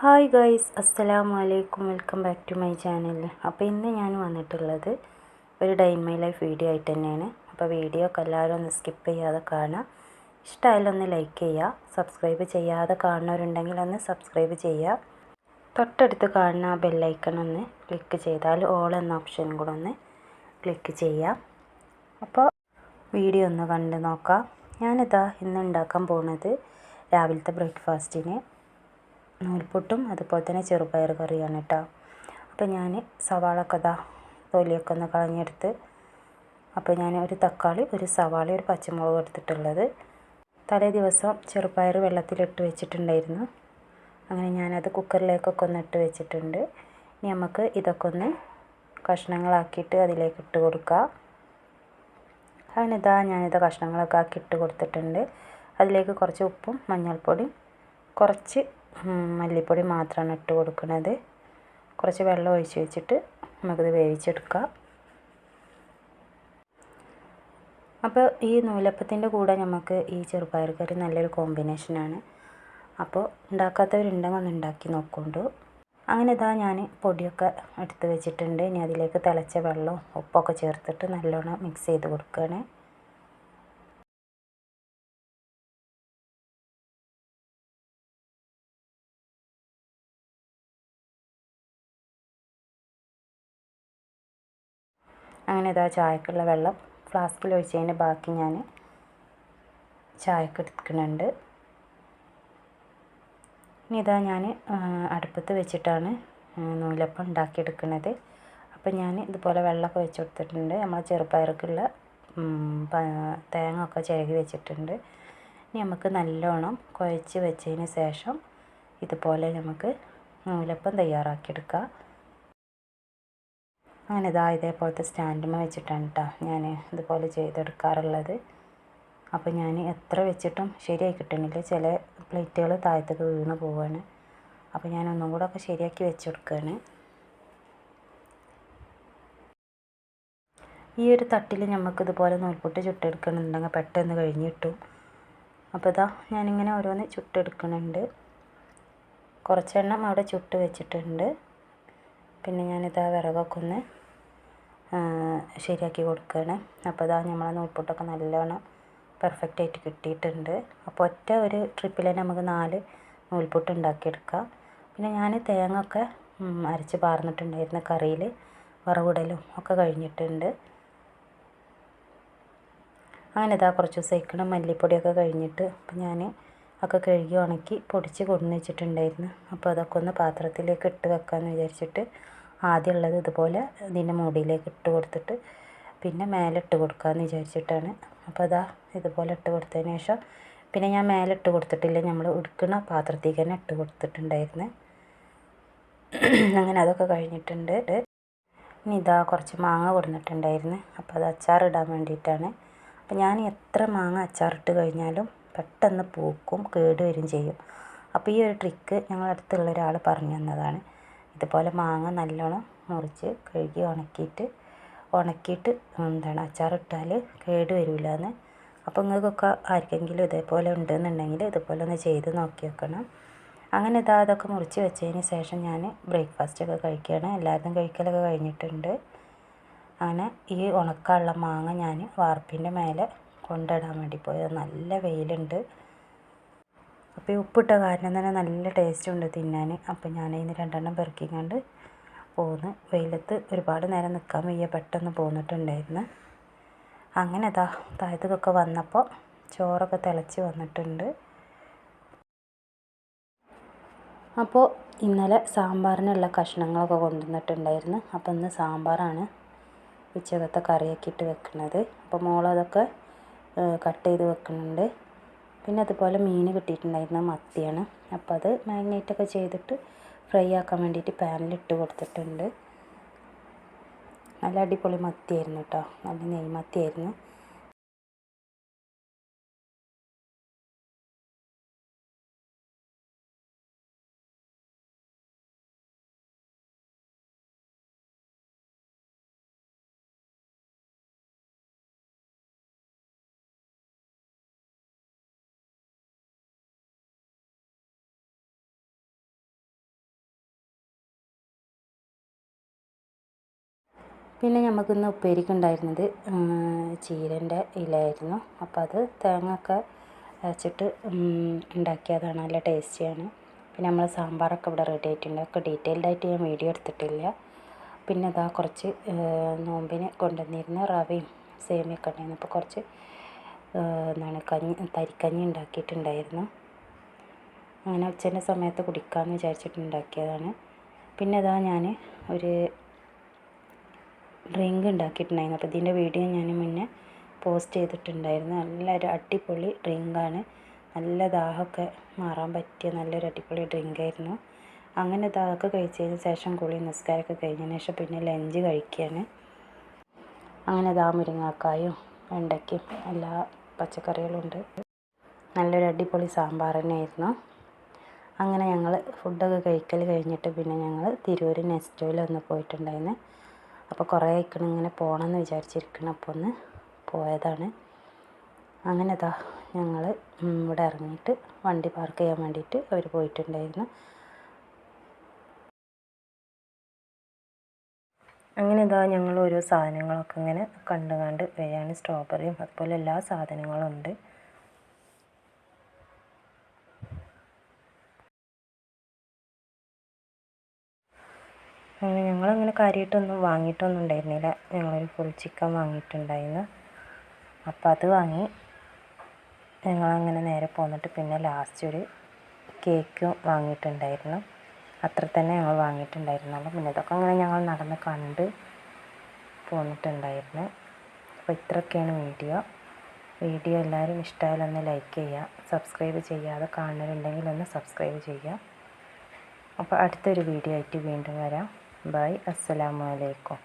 Hi guys അസ്സലാമു അലൈക്കും welcome back to my channel അപ്പോൾ ഇന്ന് ഞാൻ വന്നിട്ടുള്ളത് ഒരു ഡൈൻ മൈ ലൈഫ് വീഡിയോ ആയിട്ട് തന്നെയാണ്. അപ്പോൾ വീഡിയോ ഒക്കെ എല്ലാവരും ഒന്ന് സ്കിപ്പ് ചെയ്യാതെ കാണുക. ഇഷ്ടമായാലും ഒന്ന് ലൈക്ക് ചെയ്യുക. സബ്സ്ക്രൈബ് ചെയ്യാതെ കാണുന്നവരുണ്ടെങ്കിൽ ഒന്ന് സബ്സ്ക്രൈബ് ചെയ്യുക. തൊട്ടടുത്ത് കാണുന്ന ആ ബെല്ലൈക്കൺ ഒന്ന് ക്ലിക്ക് ചെയ്താൽ ഓൾ എന്ന ഓപ്ഷൻ കൂടെ ഒന്ന് ക്ലിക്ക് ചെയ്യാം. അപ്പോൾ വീഡിയോ ഒന്ന് കണ്ട് നോക്കാം. ഞാനിതാ ഇന്ന് ഉണ്ടാക്കാൻ പോകുന്നത് രാവിലത്തെ ബ്രേക്ക്ഫാസ്റ്റിന് നൂൽപുട്ടും അതുപോലെ തന്നെ ചെറുപയർ കറിയാണ് കേട്ടോ. അപ്പോൾ ഞാൻ സവാള കഥ തൊലിയൊക്കെ ഒന്ന് കളഞ്ഞെടുത്ത് അപ്പോൾ ഞാൻ ഒരു തക്കാളി ഒരു സവാള ഒരു പച്ചമുളക് എടുത്തിട്ടുള്ളത്. തലേ ദിവസം ചെറുപയർ വെള്ളത്തിലിട്ട് വെച്ചിട്ടുണ്ടായിരുന്നു. അങ്ങനെ ഞാനത് കുക്കറിലേക്കൊക്കെ ഒന്ന് ഇട്ട് വെച്ചിട്ടുണ്ട്. ഇനി നമുക്ക് ഇതൊക്കെ ഒന്ന് കഷ്ണങ്ങളാക്കിയിട്ട് അതിലേക്ക് ഇട്ട് കൊടുക്കുക അതിനിതാ ഞാനിത് കഷ്ണങ്ങളൊക്കെ ആക്കി ഇട്ട് കൊടുത്തിട്ടുണ്ട്. അതിലേക്ക് കുറച്ച് ഉപ്പും മഞ്ഞൾപ്പൊടിയും കുറച്ച് മല്ലിപ്പൊടി മാത്രമാണ് ഇട്ട് കൊടുക്കുന്നത് കുറച്ച് വെള്ളം ഒഴിച്ച് വെച്ചിട്ട് നമുക്കിത് വേവിച്ചെടുക്കാം. അപ്പോൾ ഈ നൂലപ്പത്തിന്റെ കൂടെ നമുക്ക് ഈ ചെറുപയർ കറി നല്ലൊരു കോമ്പിനേഷനാണ് അപ്പോൾ ഉണ്ടാക്കാത്തവരുണ്ടെങ്കിൽ ഒന്ന് ഉണ്ടാക്കി നോക്കൊണ്ടു. അങ്ങനെ ഇതാ ഞാൻ പൊടിയൊക്കെ എടുത്ത് വെച്ചിട്ടുണ്ട്. ഇനി അതിലേക്ക് തിളച്ച വെള്ളവും ഉപ്പൊക്കെ ചേർത്തിട്ട് നല്ലോണം മിക്സ് ചെയ്ത് കൊടുക്കുകയാണ് അങ്ങനെ ഇതാ ചായക്കുള്ള വെള്ളം ഫ്ലാസ്കിൽ ഒഴിച്ചതിന്റെ ബാക്കി ഞാൻ ചായക്ക് എടുക്കുന്നുണ്ട്. ഇനി ഇതാ ഞാൻ അടുപ്പത്ത് വെച്ചിട്ടാണ് നൂലപ്പം ഉണ്ടാക്കിയെടുക്കുന്നത്. അപ്പം ഞാൻ ഇതുപോലെ വെള്ളമൊക്കെ വെച്ച് കൊടുത്തിട്ടുണ്ട്. നമ്മൾ ചെറുപ്പയർക്കുള്ള തേങ്ങ ഒക്കെ ചിരകി വെച്ചിട്ടുണ്ട്. ഇനി നമുക്ക് നല്ലോണം കുഴച്ച് വെച്ചതിന് ശേഷം ഇതുപോലെ നമുക്ക് നൂലപ്പം തയ്യാറാക്കിയെടുക്കാം. അങ്ങനെ ഇതാ ഇതേപോലത്തെ സ്റ്റാൻഡുമ്മ വെച്ചിട്ടാണ് കേട്ടോ ഞാൻ ഇതുപോലെ ചെയ്തെടുക്കാറുള്ളത്. അപ്പോൾ ഞാൻ എത്ര വെച്ചിട്ടും ശരിയായി കിട്ടണില്ല ചില പ്ലേറ്റുകൾ താഴത്തേക്ക് വീണ് പോവാണ്. അപ്പോൾ ഞാൻ ഒന്നും കൂടെ ഒക്കെ ശരിയാക്കി വെച്ച് കൊടുക്കുകയാണ് ഈ ഒരു തട്ടിൽ നമുക്ക് ഇതുപോലെ നൂൽപുട്ട് ചുട്ടെടുക്കണമെന്നുണ്ടെങ്കിൽ പെട്ടെന്ന് കഴിഞ്ഞ് കിട്ടും. അപ്പോൾ ഇതാ ഞാനിങ്ങനെ ഓരോന്ന് ചുട്ടെടുക്കുന്നുണ്ട് കുറച്ചെണ്ണം അവിടെ ചുട്ട് വെച്ചിട്ടുണ്ട്. പിന്നെ ഞാനിതാ വിറകൊക്കെ ഒന്ന് ശരിയാക്കി കൊടുക്കുകയാണ് അപ്പോൾ ഇതാ നമ്മളെ നൂൽപുട്ടൊക്കെ നല്ലോണം പെർഫെക്റ്റ് ആയിട്ട് കിട്ടിയിട്ടുണ്ട്. അപ്പോൾ ഒറ്റ ഒരു ട്രിപ്പിൽ തന്നെ നമുക്ക് നാല് നൂൽപുട്ട് ഉണ്ടാക്കിയെടുക്കാം. പിന്നെ ഞാൻ തേങ്ങ ഒക്കെ അരച്ച് പാർന്നിട്ടുണ്ടായിരുന്നു കറിയിൽ വറവിടലും ഒക്കെ കഴിഞ്ഞിട്ടുണ്ട്. അങ്ങനെ ഇതാ കുറച്ച് ദിവസം മല്ലിപ്പൊടിയൊക്കെ കഴിഞ്ഞിട്ട് അപ്പോൾ ഞാൻ ഒക്കെ കഴുകി ഉണക്കി പൊടിച്ച് കൊണ്ടുവന്ന് വെച്ചിട്ടുണ്ടായിരുന്നു. അപ്പോൾ അതൊക്കെ ഒന്ന് പാത്രത്തിലേക്ക് ഇട്ട് വെക്കാമെന്ന് വിചാരിച്ചിട്ട് ആദ്യമുള്ളത് ഇതുപോലെ ഇതിന്റെ മുകളിലേക്ക് ഇട്ട് കൊടുത്തിട്ട് പിന്നെ മേലെ ഇട്ട് കൊടുക്കാമെന്ന് വിചാരിച്ചിട്ടാണ്. അപ്പോൾ അതാ ഇതുപോലെ ഇട്ട് കൊടുത്തതിന് ശേഷം പിന്നെ ഞാൻ മേലെ ഇട്ട് കൊടുത്തിട്ടില്ല. നമ്മൾ ഉടുക്കുന്ന പാത്രത്തേക്ക് തന്നെ ഇട്ട് കൊടുത്തിട്ടുണ്ടായിരുന്നു. അങ്ങനെ അതൊക്കെ കഴിഞ്ഞിട്ടുണ്ട്. ഇനി ഇതാ കുറച്ച് മാങ്ങ കൊടുത്തിട്ടുണ്ടായിരുന്നു അപ്പോൾ അത് അച്ചാറിടാൻ വേണ്ടിയിട്ടാണ്. അപ്പോൾ ഞാൻ എത്ര മാങ്ങ അച്ചാറിട്ട് കഴിഞ്ഞാലും പെട്ടെന്ന് പൂക്കും കേടുവരും ചെയ്യും. അപ്പോൾ ഈ ഒരു ട്രിക്ക് ഞങ്ങളുടെ അടുത്തുള്ള ഒരാൾ പറഞ്ഞു തന്നതാണ്. ഇതുപോലെ മാങ്ങ നല്ലോണം മുറിച്ച് കഴുകി ഉണക്കിയിട്ട് ഉണക്കിയിട്ട് എന്താണ് അച്ചാറിട്ടാൽ കേട് വരില്ല എന്ന് അപ്പോൾ നിങ്ങൾക്കൊക്കെ ആർക്കെങ്കിലും ഇതേപോലെ ഉണ്ടെന്നുണ്ടെങ്കിൽ ഇതുപോലെ ഒന്ന് ചെയ്ത് നോക്കി വെക്കണം. അങ്ങനെ ഇതാ അതൊക്കെ മുറിച്ച് വെച്ചതിന് ശേഷം ഞാൻ ബ്രേക്ക്ഫാസ്റ്റൊക്കെ കഴിക്കുകയാണ്. എല്ലാവരും കഴിക്കലൊക്കെ കഴിഞ്ഞിട്ടുണ്ട്. അങ്ങനെ ഈ ഉണക്കമുള്ള മാങ്ങ ഞാൻ വാർപ്പിന്റെ മേലെ കൊണ്ടിടാൻ വേണ്ടി പോയത്. നല്ല വെയിലുണ്ട്. അപ്പോൾ ഈ ഉപ്പിട്ട കാരണം തന്നെ നല്ല ടേസ്റ്റ് ഉണ്ട് തിന്നാൻ. അപ്പോൾ ഞാൻ അതിന് രണ്ടെണ്ണം പെറുക്കിക്കൊണ്ട് പോന്ന്. വെയിലത്ത് ഒരുപാട് നേരം നിൽക്കാൻ വയ്യ പെട്ടെന്ന് പോന്നിട്ടുണ്ടായിരുന്നു. അങ്ങനെ അതാ താഴത്തേക്കൊക്കെ വന്നപ്പോൾ ചോറൊക്കെ തിളച്ച് വന്നിട്ടുണ്ട്. അപ്പോൾ ഇന്നലെ സാമ്പാറിനുള്ള കഷ്ണങ്ങളൊക്കെ കൊണ്ടുവന്നിട്ടുണ്ടായിരുന്നു. അപ്പോൾ ഇന്ന് സാമ്പാറാണ് ഉച്ചക്കത്തെ കറിയാക്കിയിട്ട് വെക്കുന്നത് അപ്പോൾ മോളതൊക്കെ കട്ട് ചെയ്ത് വെക്കുന്നുണ്ട്. പിന്നെ അതുപോലെ മീൻ കിട്ടിയിട്ടുണ്ടായിരുന്ന മത്തിയാണ്. അപ്പം അത് മാഗ്നേറ്റൊക്കെ ചെയ്തിട്ട് ഫ്രൈ ആക്കാൻ വേണ്ടിയിട്ട് പാനിൽ ഇട്ട് കൊടുത്തിട്ടുണ്ട്. നല്ല അടിപൊളി മത്തിയായിരുന്നു കേട്ടോ നല്ല നെയ് പിന്നെ നമുക്കിന്ന് ഉപ്പേരിക്ക് ഉണ്ടായിരുന്നത് ചീരന്റെ ഇലയായിരുന്നു. അപ്പോൾ അത് തേങ്ങ ഒക്കെ അരച്ചിട്ട് ഉണ്ടാക്കിയതാണ്. നല്ല ടേസ്റ്റിയാണ്. പിന്നെ നമ്മൾ സാമ്പാറൊക്കെ ഇവിടെ റെഡി ആയിട്ടുണ്ട്. ഒക്കെ ഡീറ്റെയിൽഡ് ആയിട്ട് ഞാൻ വീഡിയോ എടുത്തിട്ടില്ല. പിന്നെ അതാ കുറച്ച് നോമ്പിന് കൊണ്ടുവന്നിരുന്ന റവയും സേമിയൊക്കെ ഉണ്ടായിരുന്നു. അപ്പോൾ കുറച്ച് എന്താണ് കഞ്ഞി തരിക്കഞ്ഞി ഉണ്ടാക്കിയിട്ടുണ്ടായിരുന്നു. അങ്ങനെ ഉച്ചന്റെ സമയത്ത് കുടിക്കാമെന്ന് വിചാരിച്ചിട്ട് ഉണ്ടാക്കിയതാണ്. പിന്നെ അതാ ഞാൻ ഒരു ഡ്രിങ്ക് ഉണ്ടാക്കിയിട്ടുണ്ടായിരുന്നു. അപ്പോൾ ഇതിന്റെ വീഡിയോ ഞാൻ മുന്നേ പോസ്റ്റ് ചെയ്തിട്ടുണ്ടായിരുന്നു. നല്ലൊരു അടിപൊളി ഡ്രിങ്കാണ് നല്ല ദാഹമൊക്കെ മാറാൻ പറ്റിയ നല്ലൊരു അടിപൊളി ഡ്രിങ്കായിരുന്നു അങ്ങനെ ദാഹമൊക്കെ കഴിച്ചതിന് ശേഷം കുളി നിസ്കാരമൊക്കെ കഴിഞ്ഞതിന് ശേഷം പിന്നെ ലഞ്ച് കഴിക്കുകയാണ്. അങ്ങനെ ദാ മുരിങ്ങാക്കായും വെണ്ടയ്ക്കും എല്ലാ പച്ചക്കറികളും ഉണ്ട് നല്ലൊരു അടിപൊളി സാമ്പാർ തന്നെയായിരുന്നു. അങ്ങനെ ഞങ്ങൾ ഫുഡൊക്കെ കഴിക്കൽ കഴിഞ്ഞിട്ട് പിന്നെ ഞങ്ങൾ തിരൂർ നെസ്റ്റോയിൽ ഒന്ന് പോയിട്ടുണ്ടായിരുന്നു. അപ്പോൾ കുറേ ആയിക്കണം ഇങ്ങനെ പോകണമെന്ന് വിചാരിച്ചിരിക്കണം. അപ്പോൾ ഒന്ന് പോയതാണ്. അങ്ങനെ ഇതാ ഞങ്ങൾ ഇവിടെ ഇറങ്ങിയിട്ട് വണ്ടി പാർക്ക് ചെയ്യാൻ വേണ്ടിയിട്ട് അവർ പോയിട്ടുണ്ടായിരുന്നു. അങ്ങനെ ഇതാ ഞങ്ങൾ ഓരോ സാധനങ്ങളൊക്കെ ഇങ്ങനെ കണ്ട് കണ്ട് വരികയാണ് സ്ട്രോബെറിയും അതുപോലെ എല്ലാ സാധനങ്ങളും ഉണ്ട്. ഞങ്ങളങ്ങനെ കാര്യമായിട്ടൊന്നും വാങ്ങിയിട്ടൊന്നും ഉണ്ടായിരുന്നില്ല. ഞങ്ങളൊരു ഫുൾ ചിക്കൻ വാങ്ങിയിട്ടുണ്ടായിരുന്നു. അപ്പോൾ അത് വാങ്ങി ഞങ്ങളങ്ങനെ നേരെ പോന്നിട്ട് പിന്നെ ലാസ്റ്റ് ഒരു കേക്കും വാങ്ങിയിട്ടുണ്ടായിരുന്നു. അത്ര തന്നെ ഞങ്ങൾ വാങ്ങിയിട്ടുണ്ടായിരുന്നുള്ളൂ പിന്നെ ഇതൊക്കെ അങ്ങനെ ഞങ്ങൾ നടന്ന് കണ്ട് പോന്നിട്ടുണ്ടായിരുന്നു. അപ്പോൾ ഇത്രയൊക്കെയാണ് വീഡിയോ. വീഡിയോ എല്ലാവരും ഇഷ്ടമായാലും ഒന്ന് ലൈക്ക് ചെയ്യുക. സബ്സ്ക്രൈബ് ചെയ്യാതെ കാണുന്നവരുണ്ടെങ്കിൽ ഒന്ന് സബ്സ്ക്രൈബ് ചെയ്യുക. അപ്പോൾ അടുത്തൊരു വീഡിയോ ആയിട്ട് വീണ്ടും വരാം. ബൈ അസ്സലാമു അലൈക്കും